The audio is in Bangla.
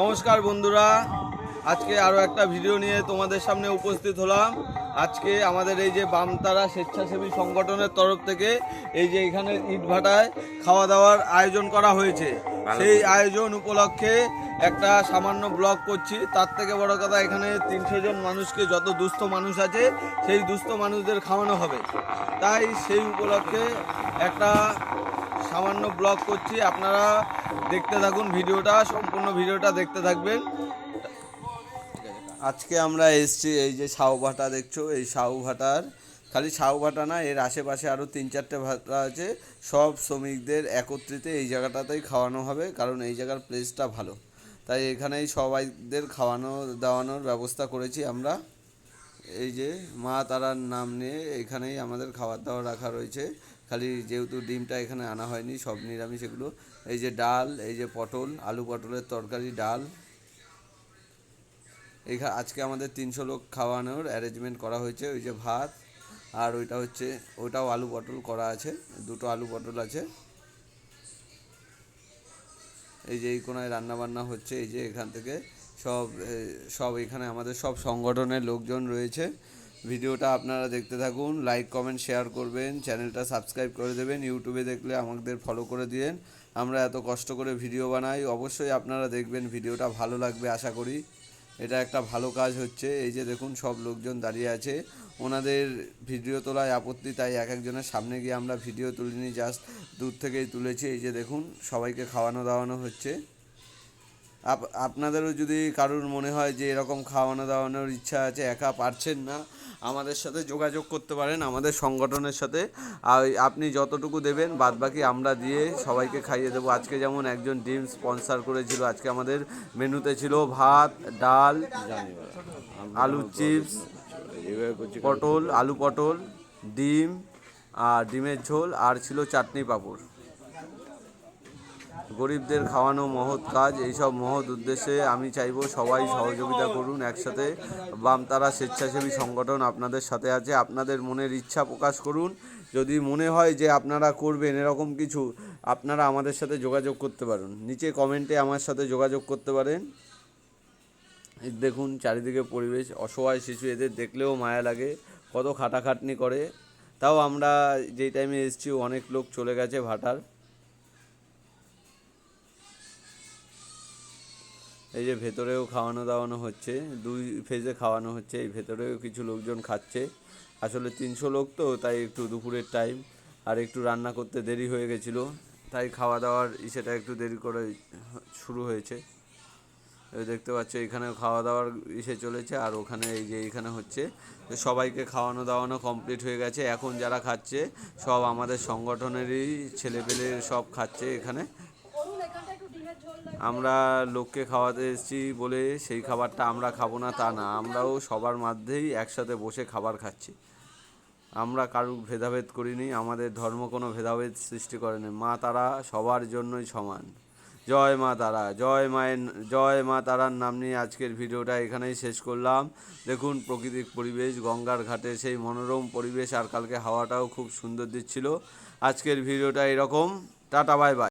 নমস্কার বন্ধুরা। আজকে আরও একটা ভিডিও নিয়ে তোমাদের সামনে উপস্থিত হলাম। আজকে আমাদের এই যে বামতারা স্বেচ্ছাসেবী সংগঠনের তরফ থেকে এই যে এখানে ইটভাটায় খাওয়া দাওয়ার আয়োজন করা হয়েছে। সেই আয়োজন উপলক্ষে একটা সামান্য ব্লগ করছি। তার থেকে বড় কথা এখানে তিনশো জন মানুষকে যত দুস্থ মানুষ আছে সেই দুস্থ মানুষদের খাওয়ানো হবে। তাই সেই উপলক্ষে একটা সামান্য ব্লগ করছি, আপনারা দেখতে থাকুন ভিডিওটা, সম্পূর্ণ ভিডিওটা দেখতে থাকবেন। আজকে আমরা এসছি, এই যে সাউ ভাটা দেখছ, এই সাউ ভাটার, খালি সাউ ভাটা না, এর আশেপাশে আরও তিন চারটে ভাটা আছে। সব শ্রমিকদের একত্রিত এই জায়গাটাতেই খাওয়ানো হবে, কারণ এই জায়গার প্লেসটা ভালো। তাই এখানেই সবাইদের খাওয়ানো, দাওয়ানোর ব্যবস্থা করেছি আমরা। এই যে মা তারার নাম নিয়ে এখানেই আমাদের খাবার দাবার রাখা রয়েছে। খালি যেহেতু ডিমটা এখানে আনা হয়নি, সব নিরামিষ এগুলো। এই যে ডাল, এই যে পটল, আলু পটলের তরকারি, ডাল। এখা, আজকে আমাদের তিনশো লোক খাওয়ানোর অ্যারেঞ্জমেন্ট করা হয়েছে, ওই যে ভাত আর ওইটা হচ্ছে ওটাও আলু পটল করা আছে, দুটো আলু পটল আছে। এই যে এই কোনায় রান্না বান্না হচ্ছে, এই যে এখান থেকে সব সব এখানে আমাদের সব সংগঠনের লোকজন রয়েছে। ভিডিওটা আপনারা দেখতে থাকুন লাইক কমেন্ট শেয়ার করবেন চ্যানেলটা সাবস্ক্রাইব করে দেবেন ইউটিউবে দেখলে আমাদের ফলো করে দিয়েন। আমরা এত কষ্ট করে ভিডিও বানাই, অবশ্যই আপনারা দেখবেন ভিডিওটা ভালো লাগবে আশা করি। এটা একটা ভালো কাজ হচ্ছে, এই যে দেখুন সব লোকজন দাঁড়িয়ে আছে। ওনাদের ভিডিও তোলায় আপত্তি, তাই এক একজনের সামনে গিয়ে আমরা ভিডিও তুলিনি জাস্ট দূর থেকেই তুলেছি। এই যে দেখুন, সবাইকে খাওয়ানো দাওয়ানো হচ্ছে। আপনাদেরও যদি কারোর মনে হয় যে এরকম খাওয়ানো দাওয়ানোর ইচ্ছা আছে, একা পারছেন না, আমাদের সাথে যোগাযোগ করতে পারেন, আমাদের সংগঠনের সাথে। আপনি যতটুকু দেবেন, বাদবাকি আমরা দিয়ে সবাইকে খাইয়ে দেবো। আজকে যেমন একজন ডিম স্পন্সর করেছিল, আজকে আমাদের মেনুতে ছিল ভাত, ডাল, আলু চিপস, পটল, আলু পটল, ডিম, আর ডিমের ঝোল, আর ছিল চাটনি পাঁপড়। গরিবদের খাওয়ানো মহৎ কাজ, এইসব মহৎ উদ্দেশ্যে আমি চাইব সবাই সহযোগিতা করুন একসাথে। বামতারা স্বেচ্ছাসেবী সংগঠন আপনাদের সাথে আছে, আপনাদের মনের ইচ্ছা প্রকাশ করুন। যদি মনে হয় যে আপনারা করবেন এরকম কিছু, আপনারা আমাদের সাথে যোগাযোগ করতে পারেন। নিচে কমেন্টে আমার সাথে যোগাযোগ করতে পারেন। দেখুন চারিদিকে পরিবেশ, অসহায় শিশু এদের দেখলেও মায়া লাগে, কত খাটাখাটনি করে। তাও আমরা যেই টাইমে এসেছি, অনেক লোক চলে গেছে ভাটার। এই যে ভেতরেও খাওয়ানো দাওয়ানো হচ্ছে, দুই ফেজে খাওয়ানো হচ্ছে, এই ভেতরেও কিছু লোকজন খাচ্ছে। আসলে তিনশো লোক তো, তাই একটু দুপুরের টাইম আর একটু রান্না করতে দেরি হয়ে গেছিল, তাই খাওয়া দাওয়ার ইসেটা একটু দেরি করে শুরু হয়েছে। দেখতে পাচ্ছ এখানে খাওয়া দাওয়ার ইসে চলেছে, আর ওখানে এই যে এখানে হচ্ছে সবাইকে খাওয়ানো দাওয়ানো কমপ্লিট হয়ে গেছে। এখন যারা খাচ্ছে, সব আমাদের সংগঠনেরই ছেলেপেলে সব খাচ্ছে এখানে। আমরা লোককে খাওয়াতে এসেছি বলে সেই খাবারটা আমরা খাব না, তা না। আমরাও সবার মধ্যেই একসাথে বসে খাবার খাচ্ছি। আমরা কারুর ভেদাভেদ করিনি, আমাদের ধর্ম কোনো ভেদাভেদ সৃষ্টি করেনি। মা তারা সবার জন্যই সমান। জয় মা তারা, জয় মায়ের, জয় মা তারার নাম নিয়ে আজকের ভিডিওটা এখানেই শেষ করলাম। দেখুন প্রকৃতিক পরিবেশ, গঙ্গার ঘাটে সেই মনোরম পরিবেশ, আর কালকে হাওয়াটাও খুব সুন্দর দিচ্ছিল। আজকের ভিডিওটা এরকম। টাটা, বাই বাই।